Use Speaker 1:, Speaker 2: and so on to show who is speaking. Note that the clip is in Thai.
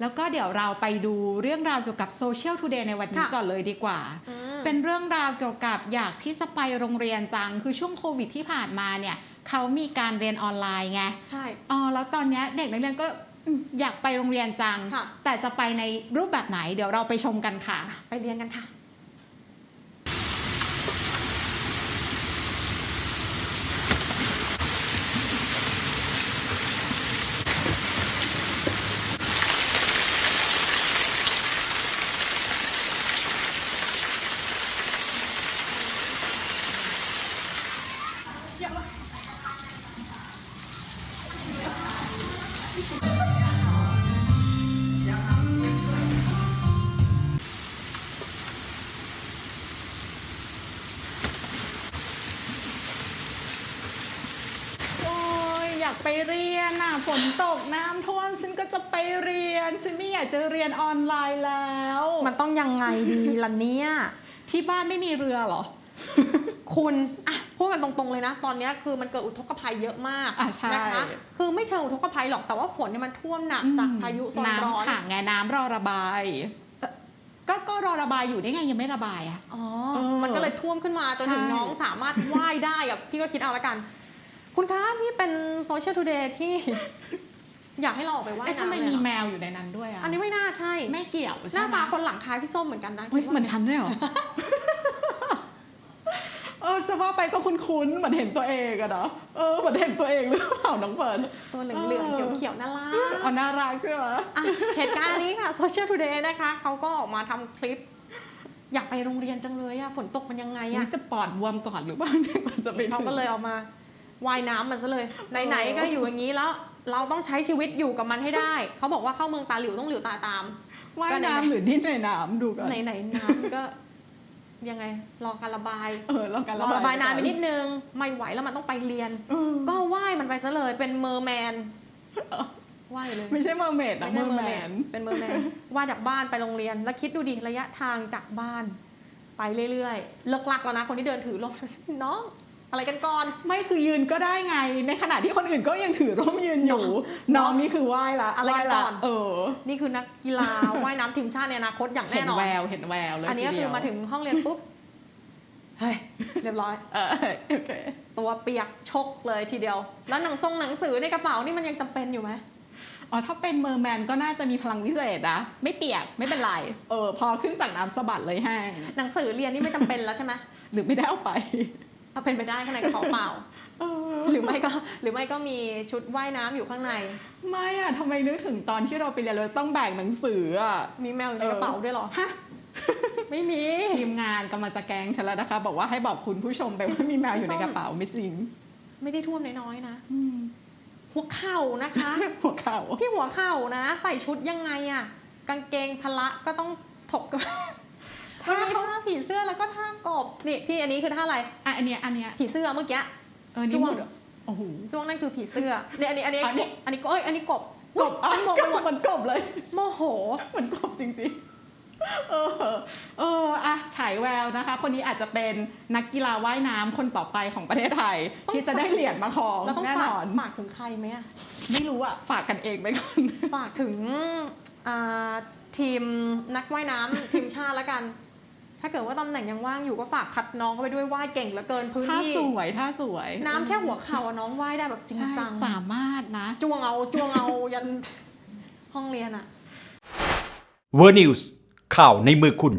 Speaker 1: แล้วก็เดี๋ยวเราไปดูเรื่องราวเกี่ยวกับโซเชียลทูเดย์ในวันนี้
Speaker 2: ค่ะ
Speaker 1: ก่อนเลยดีกว่า
Speaker 2: อืม
Speaker 1: เป็นเรื่องราวเกี่ยวกับอยากที่จะไปโรงเรียนจัง คือช่วงโควิดที่ผ่านมาเนี่ยเขามีการเรียนออนไลน์ไง
Speaker 2: ใช่
Speaker 1: อ๋อ แล้วตอนเนี้ยเด็กนักเรียนก็อืมอยากไปโรงเรียนจัง
Speaker 2: ค่ะ
Speaker 1: แต่จะไปในรูปแบบไหน เดี๋ยวเราไปชมกันค่ะ
Speaker 2: ไปเรียนกันค่ะ
Speaker 1: โอ้ยอยากไปเรียนอะฝนตกน้ำท่วมฉันก็จะไปเรียน ฉันไม่อยากจะเรียนออนไลน์แล้ว
Speaker 2: มันต้องยังไงดีล่ะเนี่ย
Speaker 1: ที่บ้านไม่มีเรือเหรอ
Speaker 2: คุณอะ พูดกันตรงๆเลยนะ ตอนเนี้ยคือมันเกิดอุทกภัยเยอะมาก
Speaker 1: อะใช่
Speaker 2: นะคะคือไม่เชิงอุทกภัยหรอกแต่ว่าฝนเนี่ยมันท่วมหนักจากพายุโซนร้อน
Speaker 1: น้ำขังไงน้ำรอระบายก็ก็รอระบายอยู่ได้ไงยังไม่ระบายอะ
Speaker 2: อ๋อ
Speaker 1: เออ
Speaker 2: มันก็เลยท่วมขึ้นมาจนถึง
Speaker 1: ใช่
Speaker 2: น้องสามารถว่ายได้อะพี่ก็คิดเอาละกัน คุณคะนี่เป็นโซเชียลทูเดย์ที่ อยากให้เราออกไปว่าย
Speaker 1: เอ๊ะทำไม
Speaker 2: น้ำเลย
Speaker 1: มี
Speaker 2: เหรอ
Speaker 1: แมวอยู่ในนั้นด้วยอะ
Speaker 2: อันนี้ไม่น่าใช่
Speaker 1: ไม่เกี่ยว
Speaker 2: ห
Speaker 1: ใช่
Speaker 2: น้า
Speaker 1: ไหม
Speaker 2: ตาคนหลังคล้ายพี่ส้มเหมือนกันนะ
Speaker 1: เฮ้ย
Speaker 2: คิดว่า
Speaker 1: เหมือนฉันด้วยเหรอเออ จะว่าไปก็คุ้นๆเหมือนเห็นตัวเองอะเนาะเออเหมือนเห็นตัวเองหรือเปล่าน้องเฟิร์น
Speaker 2: ตัวเหลืองๆเขียวๆน่ารัก
Speaker 1: อ๋อน่ารักใช่ไหม
Speaker 2: อะเหตุการณ์นี้ค่ะโซเชียลทูเดย์นะคะเขาก็ออกมาทำคลิป อยากไปโรงเรียนจังเลยอะฝนตกมันยังไง
Speaker 1: นี่
Speaker 2: อะ
Speaker 1: จะปอดบวมก่อนหรือเปล่าเนี่ยกว่าจะไปถึง
Speaker 2: เขาก็เลยออกมาว่ายน้ำมันซะเลยไหนๆก็อยู่อย่างนี้แล้ว เราต้องใช้ชีวิตอยู่กับมันให้ได้เขาบอกว่าเข้าเมืองตาหลิวต้องหลิวตาตาม
Speaker 1: ว่าย
Speaker 2: ก็ไหนๆ
Speaker 1: น้ำหรือดิ้นในน้ำดูกัน
Speaker 2: ไหนๆน้ำก็ ยังไงรอการระบาย
Speaker 1: เออลองกัน
Speaker 2: รอระบายนานไปนิดนึงไม่ไหวแล้วมันต้องไปเรียน
Speaker 1: เออ
Speaker 2: ก็ว่ายมันไปซะเลยเป็นเมอร์แมนว่ายเลย
Speaker 1: ไม่ใช่เมอร์เมดนะ
Speaker 2: ไม่
Speaker 1: เม
Speaker 2: ใช่
Speaker 1: อร์แมน
Speaker 2: เป็นเมอร์แมน ว่าจากบ้านไปโรงเรียน แล้วคิดดูดิ ระยะทางจากบ้าน ไปเรื่อยๆ เลิกลักแล้วนะ คนที่เดินถือร่มน้อง อะไรกันก่อน
Speaker 1: ไม่คือยืนก็ได้ไง ในขณะที่คนอื่นก็ยังถือร่มยืนอยู่ น้องนี่คือไหว้ละ
Speaker 2: อะไรกัน
Speaker 1: ไหว้ละ
Speaker 2: ก่อน
Speaker 1: เออ
Speaker 2: นี่คือนักกีฬาว่ายน้ำทีมชาติในอนาคตอย่าง
Speaker 1: เห็
Speaker 2: แน่
Speaker 1: น
Speaker 2: นอน
Speaker 1: แววเห็นแววเลย
Speaker 2: อันนี้ก็
Speaker 1: ที
Speaker 2: คื
Speaker 1: เดี
Speaker 2: อ
Speaker 1: ยว
Speaker 2: มาถึงห้องเรียนปุ๊บเฮ้ยเรียบร้อย
Speaker 1: เออโอเค
Speaker 2: ตัวเปียกชกเลยทีเดียว แล้วหนังทรงหนังสือในกระเป๋านี่มันยังจำเป็นอยู่ไหม
Speaker 1: อ๋อถ้าเป็นเมอร์แมนก็น่าจะมีพลังวิเศษนะไม่เปียกไม่เป็นไรเออพอขึ้นจากน้ำสะบัดเลยแห้ง
Speaker 2: หนังสือเรียนนี่ไม่จำเป็นแล้วใช่ไหม
Speaker 1: หรือไม่ได้เอาไป
Speaker 2: เอาเป็นไปได้ข้างในกระเป๋าเปล่า
Speaker 1: เออ
Speaker 2: หรือไม่ก็หรือไม่ก็มีชุดว่ายน้ำอยู่ข้างใน
Speaker 1: ไม่อะทำไมนึกถึงตอนที่เราไปเรียนเราต้องแบกหนังสืออะ
Speaker 2: มีแมวอยู่ในกระเป๋าด้วยเหรอ
Speaker 1: ฮะ
Speaker 2: ไม่มี
Speaker 1: ทีมงานกำลังจะแกล้งฉันแล้วนะคะ บอกว่าให้บอกคุณผู้ชมไปว่ามีแมวอยู่ในกระเป๋าไม่จริง
Speaker 2: ไม่ได้ท่วมน้อยๆนะ
Speaker 1: อืม
Speaker 2: หัวเข่านะคะ
Speaker 1: หัวเข่า
Speaker 2: พี่หัวเข่านะ ใส่ชุดยังไงอะกางเกงพละก็ต้องถก กับ
Speaker 1: ถ้า
Speaker 2: ถ้า
Speaker 1: เขา
Speaker 2: ท่าผีเสื้อแล้วก็ท่ากบนี่พี่อันนี้คือท่าอะไร
Speaker 1: อะอันเนี้ยอันเนี้ย
Speaker 2: ผีเสื้อเมื่อกี้
Speaker 1: เออนี่
Speaker 2: จ้วง
Speaker 1: หมดโอ้โห
Speaker 2: จ้วงนั่นคือผีเสื้อเนี่ยอันนี้อันนี้
Speaker 1: อันนี้
Speaker 2: อันนี้ก็เอ้ยอันนี้กบ
Speaker 1: กบอะ
Speaker 2: งง
Speaker 1: ก
Speaker 2: ไป
Speaker 1: บ
Speaker 2: หมด
Speaker 1: เหมือนกบเลย
Speaker 2: โมโห
Speaker 1: เหมือนกบจริงๆ เออ เอออะฉายแววนะคะ คนนี้อาจจะเป็นนักกีฬาว่ายน้ำคนต่อไปของประเทศไทย
Speaker 2: ต้อง
Speaker 1: ที่จะได้เหรียญมาครอง
Speaker 2: เราต้อง
Speaker 1: แน่
Speaker 2: ฝานก
Speaker 1: อน
Speaker 2: ฝากถึงใครไหมอะ
Speaker 1: ไม่รู้อะฝากกันเองไปก่อน
Speaker 2: ฝากถึงอ่าทีมนักว่ายน้ำ ทีมชาติแล้วกัน ถ้าเกิดว่าตำแหน่งยังว่างอยู่ก็ฝากคัดน้องเข้าไปด้วยว่ายเก่งเหลือเกินพื้น
Speaker 1: ท่า
Speaker 2: ที่
Speaker 1: สวยท่าสวย
Speaker 2: น้ำแค่หัวเข่าอะน้องว่ายได้แบบจริง
Speaker 1: ใช่
Speaker 2: จัง
Speaker 1: สามารถนะ
Speaker 2: จ้วงเอาจ้วงเอายันห้องเรียนอะ
Speaker 3: เวอร์นิวส์ข่าวในมือคุณ